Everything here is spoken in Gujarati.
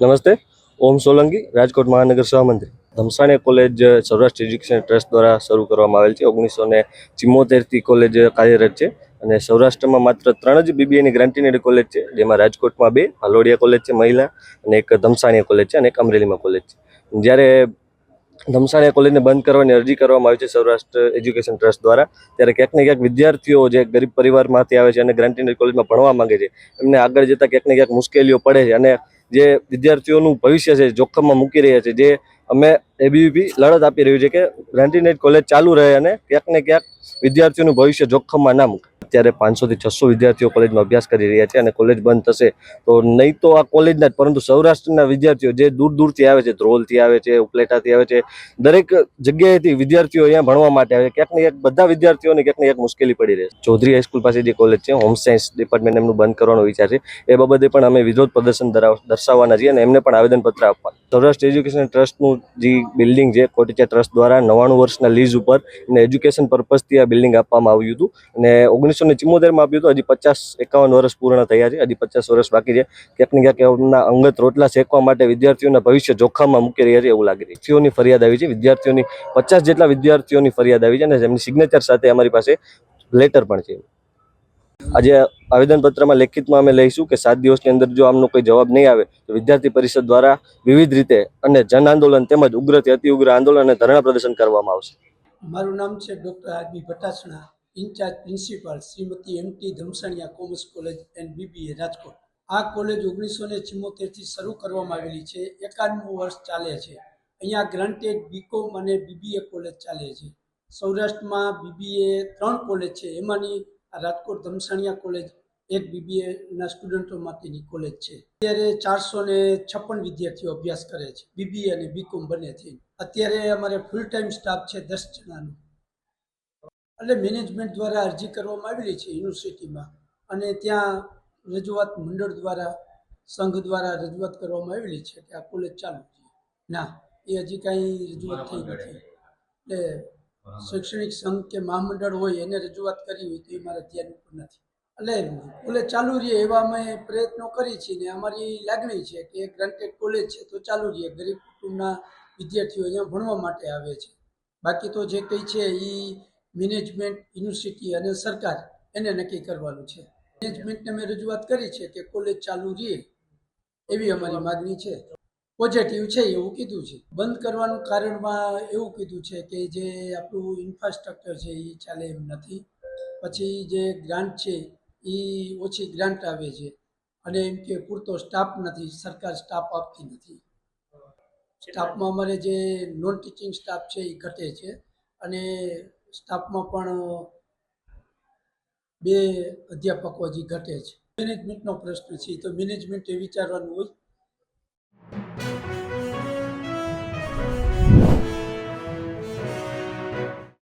નમસ્તે. ઓમ સોલંકી, રાજકોટ મહાનગર સહમંત્રી Dhamsani college, Saurashtra education trust દ્વારા શરૂ કરવામાં આવેલ છે. ઓગણીસો ને ચિમ્મોતેરથી કોલેજ કાર્યરત છે અને સૌરાષ્ટ્રમાં માત્ર ત્રણ જ બીબીએની ગ્રાન્ટીનેડ કોલેજ છે. જેમાં રાજકોટમાં બે, હાલોડિયા કોલેજ છે મહિલા અને એક ધમસાણીયા કોલેજ છે અને એક અમરેલીમાં કોલેજ છે. જ્યારે ધમસાણીયા કોલેજને બંધ કરવાની અરજી કરવામાં આવી છે સૌરાષ્ટ્ર એજ્યુકેશન ટ્રસ્ટ દ્વારા, ત્યારે ક્યાંક ને ક્યાંક વિદ્યાર્થીઓ જે ગરીબ પરિવારમાંથી આવે છે અને ગ્રાન્ટીનેડ કોલેજમાં ભણવા માંગે છે, એમને આગળ જતાં ક્યાંક ને ક્યાંક મુશ્કેલીઓ પડે છે અને જે વિદ્યાર્થીઓનું ભવિષ્ય છે, જોખમમાં મૂકી રહ્યા છે, જે અમે એબીવીપી લડત આપી રહ્યું છે કે ગ્રાન્ટીનેટ કોલેજ ચાલુ રહે અને ક્યાંક ને ક્યાંક વિદ્યાર્થીઓનું ભવિષ્ય જોખમમાં ના મૂકે. અત્યારે પાંચસોથી છસો વિદ્યાર્થીઓ કોલેજમાં અભ્યાસ કરી રહ્યા છે અને કોલેજ બંધ થશે તો નહીં તો આ કોલેજના જ, પરંતુ સૌરાષ્ટ્રના વિદ્યાર્થીઓ જે દૂર દૂરથી આવે છે, ધ્રોલથી આવે છે, ઉપલેટાથી આવે છે, દરેક જગ્યાએથી વિદ્યાર્થીઓ અહીંયા ભણવા માટે આવે છે. ક્યાંક ને ક્યાંક બધા વિદ્યાર્થીઓને ક્યાંક ને ક્યાંક મુશ્કેલી પડી રહે છે. ચૌધરી હાઈસ્કૂલ પાસે જે કોલેજ છે, હોમ સાયન્સ ડિપાર્ટમેન્ટ, એમનું બંધ કરવાનો વિચાર છે. એ બાબતે પણ અમે વિરોધ પ્રદર્શન દર્શાવવાના છીએ અને એમને પણ આવેદનપત્ર આપવા સૌરાષ્ટ્ર એજ્યુકેશન ટ્રસ્ટનું જે બિલ્ડિંગ છે, કોટેચા ટ્રસ્ટ દ્વારા નવ્વાણું વર્ષના લીઝ ઉપર અને એજ્યુકેશન પર્પઝથી આ બિલ્ડિંગ આપવામાં આવ્યું હતું. અને ઓગણીસો ને ચિમ્મોતેરમાં આપ્યું હતું. હજી પચાસ એકાવન વર્ષ પૂર્ણ થયા છે. હજી પચાસ વર્ષ બાકી છે. ક્યાંક ને ક્યાંક અંગત રોટલા શેકવા માટે વિદ્યાર્થીઓના ભવિષ્ય જોખમમાં મૂકી રહ્યા છે એવું લાગી છે. વિદ્યાર્થીઓની ફરિયાદ આવી છે. વિદ્યાર્થીઓની પચાસ જેટલા વિદ્યાર્થીઓની ફરિયાદ આવી છે અને એમની સિગ્નેચર સાથે અમારી પાસે લેટર પણ છે. આજે આવેદનપત્રમાં લેખિતમાં અમે લઈશું કે સાત દિવસની અંદર જો આમનો કોઈ જવાબ નહીં આવે, તો વિદ્યાર્થી પરિષદ દ્વારા વિવિધ રીતે અને જન આંદોલન તેમજ ઉગ્રથી અતિ ઉગ્ર આંદોલન અને ધરણા પ્રદર્શન કરવામાં આવશે. મારું નામ છે doctor R B Bhattasana. In-charge principal Shrimati M T Dhamsaniya commerce college and BBA Rajkot. આ કોલેજ ઓગણીસો ને ચિમોતેરથી શરૂ કરવામાં આવેલી છે. એકાદમું વર્ષ ચાલે છે. અહીંયા ગ્રાન્ટેડ બીકોમ અને બીબીએ કોલેજ ચાલે છે. સૌરાષ્ટ્રમાં બીબીએ ત્રણ કોલેજ છે. એમાંની રાજકોટ ધમસાણિયા કોલેજ એક બીબીએના સ્ટુડન્ટો માટેની કોલેજ છે. અત્યારે ચારસો ને છપ્પન વિદ્યાર્થીઓ અભ્યાસ કરે છે. બીબીએ અને બીકોમ બંનેથી અત્યારે અમારે ફૂલ ટાઈમ સ્ટાફ છે દસ જણાનો. એટલે મેનેજમેન્ટ દ્વારા અરજી કરવામાં આવેલી છે યુનિવર્સિટીમાં અને ત્યાં રજૂઆત મંડળ દ્વારા સંઘ દ્વારા રજૂઆત કરવામાં આવેલી છે કે આ કોલેજ ચાલુ છે. ના એ હજી કાંઈ રજૂઆત થઈ નથી. એટલે શૈક્ષણિક સંઘ કે મહામંડળ હોય એને રજૂઆત કરી હોય તો એ મારા ધ્યાન ઉપર નથી. એટલે કોલેજ ચાલુ રહે એવા અમે પ્રયત્નો કરી છીએ ને અમારી લાગણી છે કે ગ્રાન્ટેડ કોલેજ છે તો ચાલુ રહે. ગરીબ કુટુંબના વિદ્યાર્થીઓ અહીંયા ભણવા માટે આવે છે. બાકી તો જે કંઈ છે એ મેનેજમેન્ટ યુનિવર્સિટી અને સરકાર એને નક્કી કરવાનું છે. મેનેજમેન્ટને મેં રજૂઆત કરી છે કે કોલેજ ચાલુ રહે એવી અમારી માગણી છે. પોઝિટિવ છે એવું કીધું છે. બંધ કરવાનું કારણમાં એવું કીધું છે કે જે આપણું ઇન્ફ્રાસ્ટ્રક્ચર છે એ ચાલે એમ નથી. પછી જે ગ્રાન્ટ છે એ ઓછી ગ્રાન્ટ આવે છે. અને એમ કે પૂરતો સ્ટાફ નથી, સરકાર સ્ટાફ આપતી નથી. સ્ટાફમાં અમારે જે નોન ટીચિંગ સ્ટાફ છે એ ઘટે છે. અને સ્ટાફમાં પણ બે અધ્યાપકો હજી ઘટે છે. મેનેજમેન્ટનો પ્રશ્ન છે તો મેનેજમેન્ટે વિચારવાનું હોય